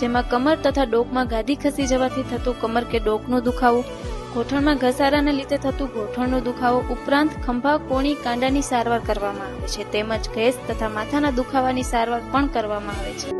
જેમાં કમર તથા ડોકમાં ગાદી ખસી જવાથી થતું કમર કે ડોકનો દુખાવો, ગોઠણમાં ઘસારાને લીધે થતું ગોઠણનો દુખાવો ઉપરાંત ખંભા, કોણી, કાંડાની સારવાર કરવામાં આવે છે. તેમજ ગેસ તથા માથાના દુખાવાની સારવાર પણ કરવામાં આવે છે.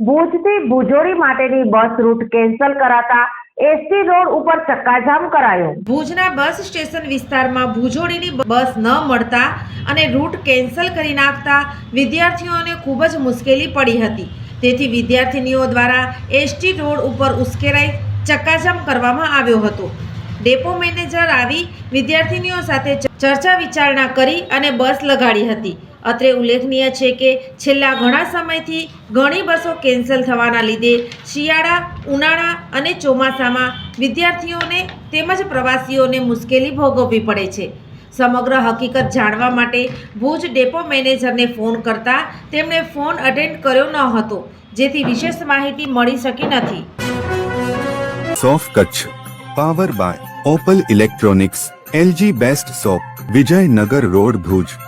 ભુજથી ભુજોડી માટેની બસ રૂટ કેન્સલ કરાતા એસટી રોડ ઉપર ચક્કાજામ કરાયો. ભુજના બસ સ્ટેશન વિસ્તારમાં ભુજોડીની બસ ન મળતા અને રૂટ કેન્સલ કરી નાખતા વિદ્યાર્થીઓને ખૂબ જ મુશ્કેલી પડી હતી. તેથી વિદ્યાર્થીનીઓ દ્વારા એસટી રોડ ઉપર ઉશ્કેરાઈ ચક્કાજામ કરવામાં આવ્યો હતો. ડેપો મેનેજર આવી વિદ્યાર્થીનીઓ સાથે ચર્ચા વિચારણા કરી અને બસ લગાડી હતી. અત્રે ઉલ્લેખનીય છે કે છેલ્લા ઘણા સમયથી ઘણી બસો કેન્સલ થવાના લીધે શિયાળા, ઉનાળા અને ચોમાસામાં વિદ્યાર્થીઓને તેમજ પ્રવાસીઓને મુશ્કેલી ભોગવવી પડે છે. સમગ્ર હકીકત જાણવા માટે ભુજ ડેપો મેનેજરને ફોન કરતા તેમણે ફોન અટેન્ડ કર્યો ન હતો, જેથી વિશેષ માહિતી મળી શકી નથી. સોફ Kutch, power by Opal electronics, LG best shop, Vijaynagar road Bhuj.